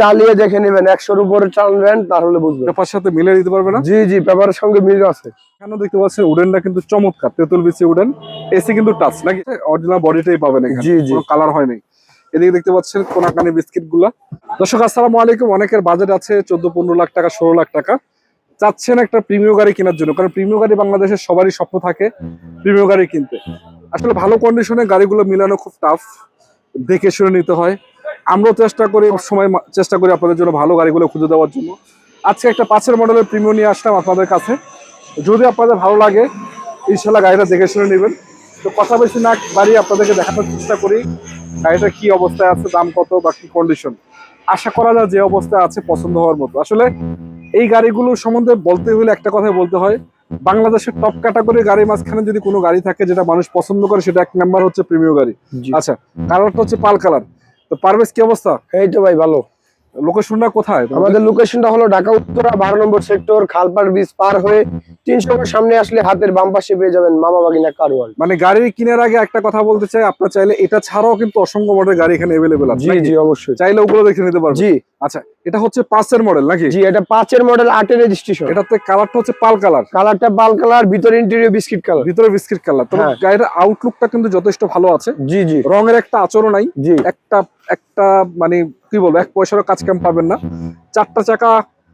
চালিয়ে দেখে নেবেন একশোর উপরে চালাবেন তাহলে বুঝবেন। পেপার সাথে মিলে দিতে পারবে না? জি জি পেপারের সঙ্গে মিল আছে। এখানে দেখতে পাচ্ছেন উডেনটা কিন্তু চমৎকার তেতুল বিচি উডেন এসি কিন্তু টাচ নাকি? অরিজিনাল বডিটাই পাবেন জি, জি। কালার হয় নাই। এদিকে দেখতে পাচ্ছেন কোনাকানি বিস্কিটগুলা দর্শক আসসালামু আলাইকুম। অনেকের বাজেট আছে চোদ্দ পনেরো লাখ টাকা ষোলো লাখ টাকা। চাচ্ছেন একটা প্রিমিয় গাড়ি কেনার জন্য কারণ প্রিমিয় গাড়ি বাংলাদেশের সবারই স্বপ্ন থাকে প্রিমিয় গাড়ি কিনতে। আসলে ভালো কন্ডিশনে গাড়িগুলো মিলানো খুব টাফ দেখে শুনে নিতে হয়। আমরাও চেষ্টা করি সময় চেষ্টা করি আপনাদের জন্য ভালো গাড়িগুলো খুঁজে দেওয়ার জন্য। আজকে একটা পাঁচের মডেলের প্রিমিয় নিয়ে আসলাম আপনাদের কাছে। যদি আপনাদের ভালো লাগে ইনশাল্লাহ গাড়িটা দেখে শুনে নেবেন। তো কথা বেশি না বাড়িয়ে আপনাদেরকে দেখানোর চেষ্টা করি গাড়িটা কি অবস্থায় আছে দাম কত বা কি কন্ডিশন আশা করা যায় যে অবস্থায় আছে পছন্দ হওয়ার মতো। আসলে এই গাড়িগুলো সম্বন্ধে বলতে হলে একটা কথাই বলতে হয় বাংলাদেশের টপ ক্যাটাগরি গাড়ির মাঝখানে যদি কোনো গাড়ি থাকে যেটা মানুষ পছন্দ করে সেটা এক নাম্বার হচ্ছে প্রিমিয় গাড়ি। আচ্ছা কালারটা হচ্ছে পাল কালার তো পারভেজ কি অবস্থা এই তো ভাই ভালো লোকেশনটা কোথায়? আমাদের লোকেশনটা হলো ঢাকা উত্তরা বারো নম্বর সেক্টর খালপাড় ব্রিজ পার হয়ে সামনে আসলে হাতের বাম পাশে পেয়ে যাবেন মামা বাগিনা মানে গাড়ি কেনার আগে একটা কথা বলতে চাই আপনার চাইলে এটা ছাড়াও কিন্তু অসংখ্য মডেল গাড়ি এখানে অ্যাভেলেবেল আছে জি জি অবশ্যই। চাইলে ওগুলো দেখে নিতে পারবেন। জি। আচ্ছা এটা হচ্ছে পাঁচের মডেল নাকি? জি এটা পাঁচের মডেল আটের রেজিস্ট্রেশন এটাতে কালারটা হচ্ছে পাল কালার কালারটা পাল কালার ভিতরে ইন্টেরিয়র বিস্কিট কালার ভিতরে বিস্কিট কালার তবে। গাড়ির আউটলুকটা কিন্তু যথেষ্ট ভালো আছে। জি জি। রঙের একটা আচরণ নাই। জি। একটা একটা মানে কি বলব এক পয়সারও কাজ কাম পাবেন না। চারটা চাকা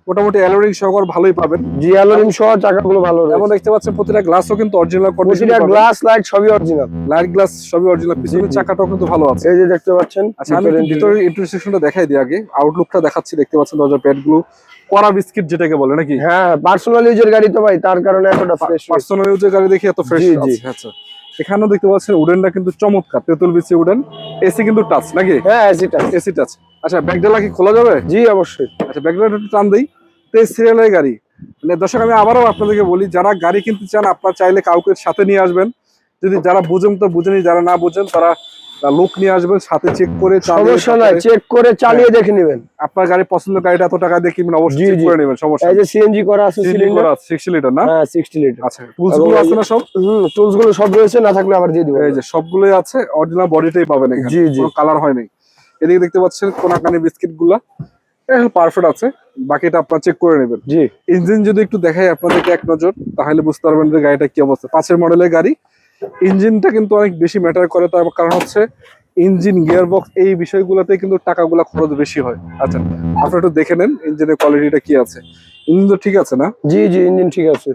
মোটামুটি অ্যালোরিং সহকার ভালোই পাবেন। জি অ্যালুমিনিয়াম সহ চাকাগুলো ভালো যেমন দেখতে পাচ্ছেন প্রতিটা গ্লাসও কিন্তু অরিজিনাল কন্ডিশন প্রতিটা গ্লাস লাইট সবই অরিজিনাল লাইট গ্লাস সবই অরিজিনাল পিছনের চাকাটাও কিন্তু ভালো আছে। এই যে দেখতে পাচ্ছেন আচ্ছা আমি ভিতরে interior। ভিতরে ইন্টারসেকশনটা দেখাই দিই আগে। আউটলুকটা দেখাচ্ছি দেখতে পাচ্ছেন দরজার প্যাডগুলো কড়া বিস্কিট যেটাকে বলে নাকি? হ্যাঁ পার্সোনাল ইউজের গাড়ি তো ভাই তার কারণে এতটা ফ্রেশ পার্সোনাল ইউজের গাড়ি দেখি এত ফ্রেশ জি। আছে আচ্ছা। এখানেও দেখতে পাচ্ছেন উডেনটা কিন্তু চমৎকার তেতুল বিচি উডেন। এসি কিন্তু টাচ নাকি? হ্যাঁ এসি টাচ এসি টাচ আচ্ছা ব্যাগডালা কি খোলা যাবে? জি অবশ্যই। আচ্ছা ব্যাগডালা একটু টান দিই। তেইশ সিরিয়ালের গাড়ি। মানে দর্শক আমি আবারও আপনাদেরকে বলি যারা গাড়ি কিনতে চান আপনার চাইলে কাউকে সাথে নিয়ে আসবেন। যদি যারা বুঝেন তো বুঝেনি যারা না বুঝেন তারা লোক নিয়ে আসবেন সাথে চেক করে সমস্যা নাই চেক করে চালিয়ে দেখে নেবেন। আপনার গাড়ি পছন্দ গাড়িটা এত টাকা দিয়ে কিনবেন অবশ্যই চেক করে নেবেন সমস্যা এই যে সিএনজি করা আছে সিলিন্ডার আছে সিক্সটি লিটার না? হ্যাঁ সিক্সটি লিটার আচ্ছা টুলসগুলো আছে না সব? হুম টুলসগুলো সব রয়েছে না থাকলে আবার দিয়ে দিব। এই যে সবগুলোই আছে অরিজিনাল বডিটাই পাবেন এখানে। জি, কালার হয় নাই। এদিকে দেখতে পাচ্ছেন কোনাকানি বিস্কিটগুলা পারফেক্ট আছে বাকিটা আপনার চেক করে নেবেন। জি। ইঞ্জিন যদি একটু দেখাই আপনাদেরকে এক নজর তাহলে বুঝতে পারবেন যে গাড়িটা কি অবস্থা। পাঁচের মডেলের গাড়ি ইঞ্জিনটা কিন্তু অনেক বেশি ম্যাটার করে তার কারণ হচ্ছে ইঞ্জিন গিয়ার বক্স এই বিষয়গুলোতে কিন্তু টাকাগুলো খরচ বেশি হয়। আচ্ছা আপনারা একটু দেখে নেন ইঞ্জিনের কোয়ালিটিটা কি আছে। ইঞ্জিন তো ঠিক আছে না? জি জি ইঞ্জিন ঠিক আছে।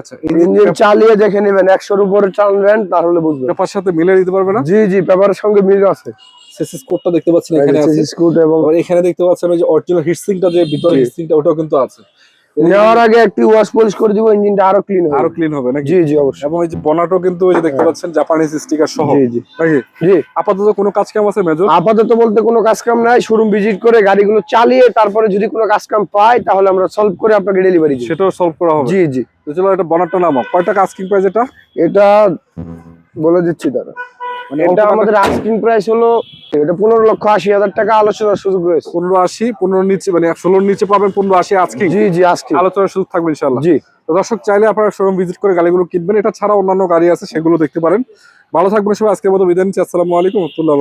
আচ্ছা ইঞ্জিন চালিয়ে দেখে নেবেন একশোর উপরে চালাবেন তাহলে বুঝবেন। পেপার সাথে মিলে দিতে পারবে না? জি জি পেপারের সঙ্গে মিল আছে। সিসিস কোডটা দেখতে পাচ্ছেন এখানে আছে। স্কুট এবং এখানে দেখতে পাচ্ছেন যে অরিজিনাল হিটসিংটা যে ভিতরে। হিটসিংটা ওটাও কিন্তু আছে। নেওয়ার আগে একটু ওয়াশ পলিশ করে দিব ইঞ্জিনটা আরও ক্লিন হবে। আরও ক্লিন হবে নাকি? জি জি অবশ্যই। এবং এই যে বনাটো কিন্তু ওই যে দেখতে পাচ্ছেন জাপানিজ স্টিকার সহ। জি জি। জি। আপাতত কোনো কাজ কাম আছে মেজর আপাতত বলতে কোনো কাজ কাম নাই শোরুম ভিজিট করে গাড়িগুলো চালিয়ে তারপরে যদি কোনো কাজ কাম পাই তাহলে আমরা সলভ করে আপনাকে ডেলিভারি দিই। সেটাও সলভ করা হবে। জি জি। তো চলো এটা বনারটা নামো কয় টাকা আস্কিং প্রাইস এটা এটা বলে দিচ্ছি দাদা এটা আমাদের আস্কিং প্রাইস হলো এটা পনেরো লক্ষ আশি হাজার টাকা আলোচনার সুযোগ রয়েছে। পনেরো আশি পনেরো নিচে মানে ষোলোর নিচে পাবেন পনেরো আশি আজকিং জি জি আজকে আলোচনার সুযোগ থাকবে ইনশাল্লাহ জি। দর্শক চাইলে আপনারা শোরুম ভিজিট করে গাড়িগুলো কিনবেন। এটা ছাড়া অন্যান্য গাড়ি আছে সেগুলো দেখতে পারেন। ভালো থাকবেন সবাই আজকের মতো বিদায় নিচ্ছি। আসসালামু আলাইকুম রহমতুল্লাহ